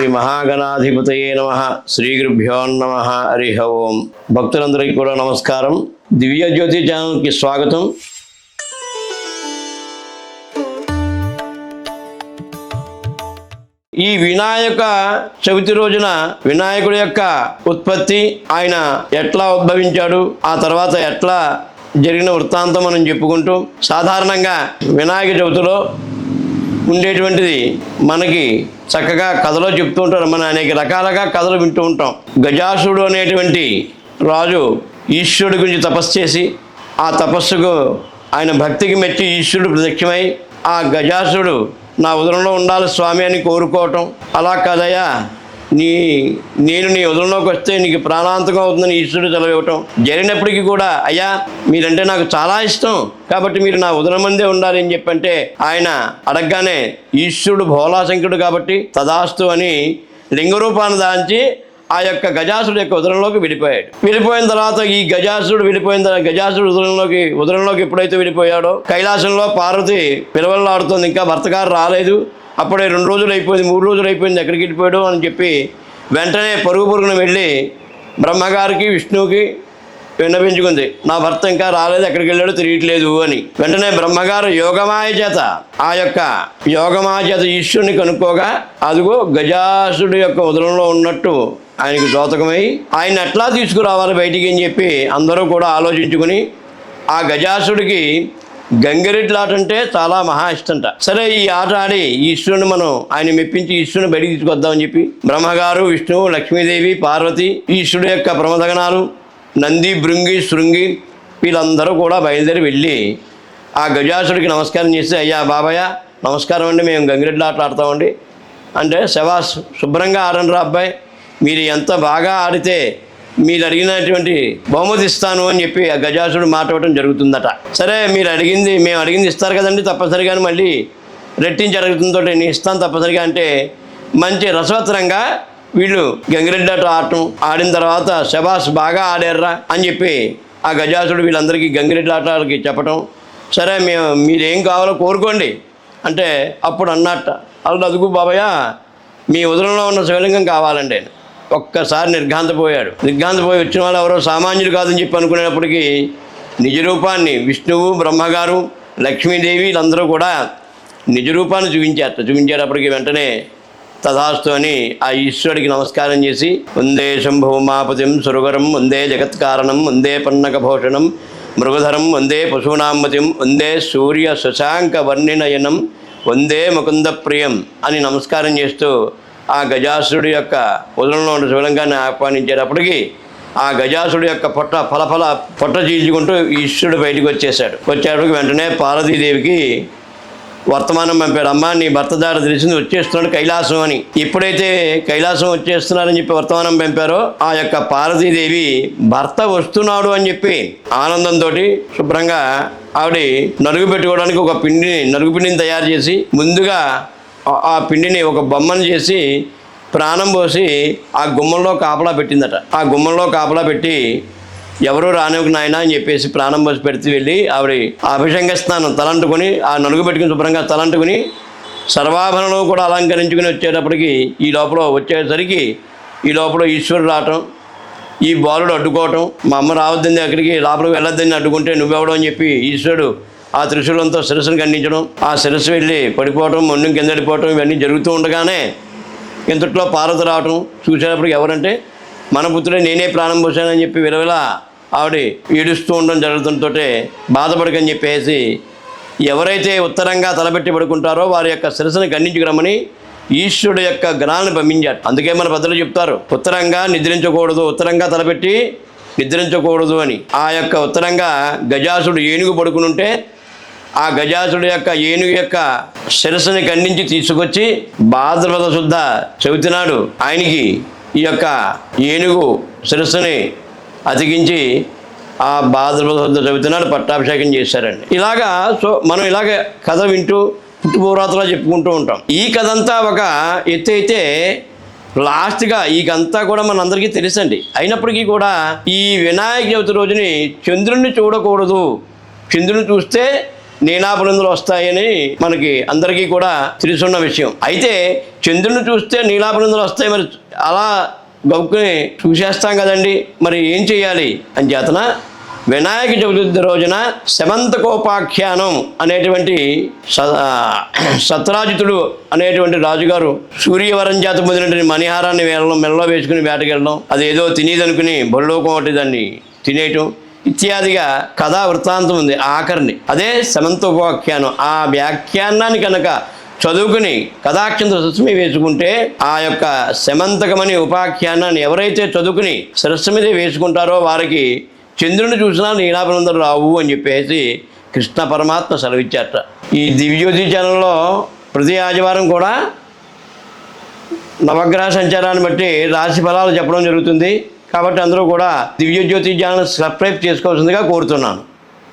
శ్రీ మహాగణాధిపతయే నమ. శ్రీ గురుభ్యో నమ. హరి ఓం. భక్తులందరికీ కూడా నమస్కారం. దివ్య జ్యోతి ఛానల్కి స్వాగతం. ఈ వినాయక చవితి రోజున వినాయకుడి యొక్క ఉత్పత్తి ఆయన ఎట్లా ఉద్భవించాడు ఆ తర్వాత ఎట్లా జరిగిన వృత్తాంతం మనం చెప్పుకుంటూ సాధారణంగా వినాయక చవితిలో ఉండేటువంటిది మనకి చక్కగా కథలో చెప్తూ ఉంటారు. మనం అనేక రకాలుగా కథలు వింటూ ఉంటాం. గజాసుడు అనేటువంటి రాజు ఈశ్వరుడి గురించి తపస్సు చేసి ఆ తపస్సుకు ఆయన భక్తికి మెచ్చి ఈశ్వరుడు ప్రత్యక్షమై ఆ గజాసుడు నా ఉదరంలో ఉండాలి స్వామి అని కోరుకోవటం. అలా కదయా నీ నేను నీ ఉదరంలోకి వస్తే నీకు ప్రాణాంతకం అవుతుందని ఈశ్వరుడు సెలవివ్వటం జరిగినప్పటికీ కూడా అయ్యా మీరంటే నాకు చాలా ఇష్టం. కాబట్టి మీరు నా ఉదరమందే ఉండాలి అని చెప్పంటే ఆయన అడగగానే ఈశ్వరుడు భోలాశంకుడు కాబట్టి తదాస్తు అని లింగరూపాన్ని దాంచి ఆ యొక్క గజాసుడు యొక్క ఉదరంలోకి వెళ్ళిపోయాడు వెళ్ళిపోయిన తర్వాత ఈ గజాసుడు వెళ్ళిపోయిన తర్వాత గజాసుడు ఉదరంలోకి ఉదరంలోకి ఎప్పుడైతే వెళ్ళిపోయాడో కైలాసంలో పార్వతి పిలవల్లాడుతోంది. ఇంకా భర్తగారు రాలేదు. అప్పుడే రెండు రోజులు అయిపోయింది మూడు రోజులు అయిపోయింది ఎక్కడికి వెళ్ళిపోయాడు అని చెప్పి వెంటనే పరుగు పరుగున వెళ్ళి బ్రహ్మగారికి విష్ణువుకి విన్నపించుకుంది నా భర్త ఇంకా రాలేదు ఎక్కడికి వెళ్ళాడో తిరగట్లేదు అని. వెంటనే బ్రహ్మగారు యోగమాయ చేత ఆ యొక్క యోగమాయ చేత ఈశ్వరుని కనుక్కోగా అదిగో గజాసుడి యొక్క ఉదరంలో ఉన్నట్టు ఆయనకు దోతకమై ఆయన ఎట్లా తీసుకురావాలి బయటికి అని చెప్పి అందరూ కూడా ఆలోచించుకుని ఆ గజాసుడికి గంగిరెడ్లాట అంటే చాలా మహా ఇష్టంట. సరే ఈ ఆట ఆడి ఈశ్వరుని మనం ఆయన మెప్పించి ఈశ్వరుని బయటికి తీసుకొద్దామని చెప్పి బ్రహ్మగారు విష్ణువు లక్ష్మీదేవి పార్వతి ఈశ్వరుడు యొక్క ప్రమదగణాలు నంది భృంగి శృంగి వీళ్ళందరూ కూడా బయలుదేరి వెళ్ళి ఆ గజాసుడికి నమస్కారం చేస్తే అయ్యా బాబాయ్ నమస్కారం అండి మేము గంగిరెడ్లు ఆటలు ఆడతామండి. అంటే శవాస్ శుభ్రంగా ఆడండి రా అబ్బాయి. మీరు ఎంత బాగా ఆడితే మీరు అడిగినటువంటి బహుమతి ఇస్తాను అని చెప్పి ఆ గజాసుడు మాట ఇవ్వడం జరుగుతుందట. సరే మీరు అడిగింది మేము అడిగింది ఇస్తారు కదండి తప్పనిసరిగా మళ్ళీ రెట్టించి అడుగుతుందో నేను ఇస్తాను తప్పనిసరిగా అంటే మంచి రసవత్తరంగా వీళ్ళు గంగిరెడ్డి ఆట ఆడటం ఆడిన తర్వాత శబాస్ బాగా ఆడారా అని చెప్పి ఆ గజాసుడు వీళ్ళందరికీ గంగిరెడ్డి ఆటలకి చెప్పటం. సరే మేము మీరేం కావాలో కోరుకోండి. అంటే అప్పుడు అన్నట్ట అల్లు అదుగు బాబయ్య మీ ఉదరంలో ఉన్న శివలింగం కావాలండి. నేను ఒక్కసారి నిర్ఘాంతపోయాడు. నిర్ఘాంతపోయి వచ్చిన వాళ్ళు ఎవరో సామాన్యులు కాదని చెప్పి అనుకునేటప్పటికీ నిజరూపాన్ని విష్ణువు బ్రహ్మగారు లక్ష్మీదేవి వీళ్ళందరూ కూడా నిజరూపాన్ని చూపించారు చూపించారట చూపించేటప్పటికి వెంటనే తథాస్తు అని ఆ ఈశ్వరుడికి నమస్కారం చేసి వందే శంభుమాపతిం సురుగరం వందే జగత్కారణం వందే పన్నకభూషణం మృగధరం వందే పశూనామతిం వందే సూర్య శశాంక వర్ణినయనం వందే ముకుంద ప్రియం అని నమస్కారం చేస్తూ ఆ గజాసుడి యొక్క ఉదరంలో ఉన్న శివలింగాన్ని ఆహ్వానించేటప్పటికి ఆ గజాసుడి యొక్క పొట్ట ఫలఫల పొట్ట చీల్చుకుంటూ ఈశ్వరుడు బయటికి వచ్చేసాడు వచ్చేటప్పటికి వెంటనే పార్వతీదేవికి వర్తమానం పంపాడు. అమ్మ నీ భర్త దారి తెలిసింది వచ్చేస్తున్నాడు కైలాసం అని. ఎప్పుడైతే కైలాసం వచ్చేస్తున్నారని చెప్పి వర్తమానం పంపారో ఆ యొక్క పార్వతీదేవి భర్త వస్తున్నాడు అని చెప్పి ఆనందంతో శుభ్రంగా ఆవిడ నలుగు పెట్టుకోవడానికి ఒక పిండిని నలుగు పిండిని తయారు చేసి ముందుగా ఆ- పిండిని ఒక బొమ్మను చేసి ప్రాణం పోసి ఆ గుమ్మంలో కాపలా పెట్టిందట. ఆ గుమ్మంలో కాపలా పెట్టి ఎవరు రానివ్వకు నాయన అని చెప్పేసి ప్రాణం పోసి పెడితే వెళ్ళి ఆవిడ అభిషంగ స్నానం తలంటుకొని ఆ నలుగు పెట్టుకుని శుభ్రంగా తలంటుకుని సర్వాభరణం కూడా అలంకరించుకుని వచ్చేటప్పటికి ఈ లోపల వచ్చేసరికి ఈ లోపల ఈశ్వరుడు రావటం ఈ బాలుడు అడ్డుకోవటం మా అమ్మ రావద్దని అక్కడికి లోపలికి వెళ్ళొద్దని అడ్డుకుంటే నువ్వెవడం అని చెప్పి ఈశ్వరుడు ఆ త్రిశూలంతో శిరస్సును ఖండించడం ఆ శిరస్సు వెళ్ళి పడిపోవటం మొండం కింద పడిపోవటం ఇవన్నీ జరుగుతూ ఉండగానే ఇంతట్లో పార్వతి రావటం చూసేటప్పటికి ఎవరంటే మన పుత్రుడే నేనే ప్రాణం పోసానని చెప్పి విలవిల ఆవిడ ఏడుస్తూ ఉండడం జరుగుతుంటే బాధపడకని చెప్పేసి ఎవరైతే ఉత్తరంగా తలపెట్టి పడుకుంటారో వారి యొక్క శిరస్సును ఖండించుకురమ్మని ఈశ్వరుడు యొక్క గ్రహాన్ని పంపించాడు అందుకే మన పెద్దలు చెప్తారు ఉత్తరంగా నిద్రించకూడదు ఉత్తరంగా తలపెట్టి నిద్రించకూడదు అని. ఆ యొక్క ఉత్తరంగా గజాసుడు ఏనుగు పడుకుని ఉంటే ఆ గజాసుడు యొక్క ఏనుగు యొక్క శిరస్సుని ఖండించి తీసుకొచ్చి భాద్రపద శుద్ధ చవితి నాడు ఆయనకి ఈ యొక్క ఏనుగు శిరస్సుని అతికించి ఆ భాద్రపద శుద్ధ చవితి నాడు పట్టాభిషేకం చేశారండి. ఇలాగా సో మనం ఇలాగ కథ వింటూ పుట్టుపోరాతలా చెప్పుకుంటూ ఉంటాం. ఈ కథ అంతా ఒక ఎత్తు అయితే లాస్ట్గా ఈ అంతా కూడా మనందరికీ తెలుసండి. అయినప్పటికీ కూడా ఈ వినాయక చవితి రోజుని చంద్రుణ్ణి చూడకూడదు. చంద్రుని చూస్తే నీలాపనిందులు వస్తాయని మనకి అందరికీ కూడా తెలుసున్న విషయం. అయితే చంద్రుని చూస్తే నీలాపనిందులు వస్తాయి మరి అలా గౌక్కుని చూసేస్తాం కదండి. మరి ఏం చేయాలి? అని చేతన వినాయక చవితి రోజున శమంతకోపాఖ్యానం అనేటువంటి స- సత్రాజితుడు అనేటువంటి రాజుగారు సూర్యవరం చేత పొందినటువంటి మణిహారాన్ని వేళలో మెల్లో వేసుకుని వేటకెళ్ళడం అదేదో తినేదనుకుని బొల్లోకం ఒకటి దాన్ని తినేయటం. ఇత్యాదిగా కథా వృత్తాంతం ఉంది ఆఖరిని. అదే శమంతకోపాఖ్యానం ఆ వ్యాఖ్యానాన్ని కనుక చదువుకుని కథాక్షంత సరస్మి వేసుకుంటే ఆ యొక్క శమంతకమని ఉపాఖ్యానాన్ని ఎవరైతే చదువుకుని సరస్సు మీద వేసుకుంటారో వారికి చంద్రుని చూసినా నీలాపనందరూ రావు అని చెప్పేసి కృష్ణ పరమాత్మ సెలవిచ్చారట. ఈ దివ్యోతి ఛానల్లో ప్రతి ఆదివారం కూడా నవగ్రహ సంచారాన్ని బట్టి రాశి ఫలాలు చెప్పడం జరుగుతుంది. కాబట్టి అందరూ కూడా దివ్యజ్యోతి ఛానల్ సబ్స్క్రైబ్ చేసుకోవాల్సిందిగా కోరుతున్నాను.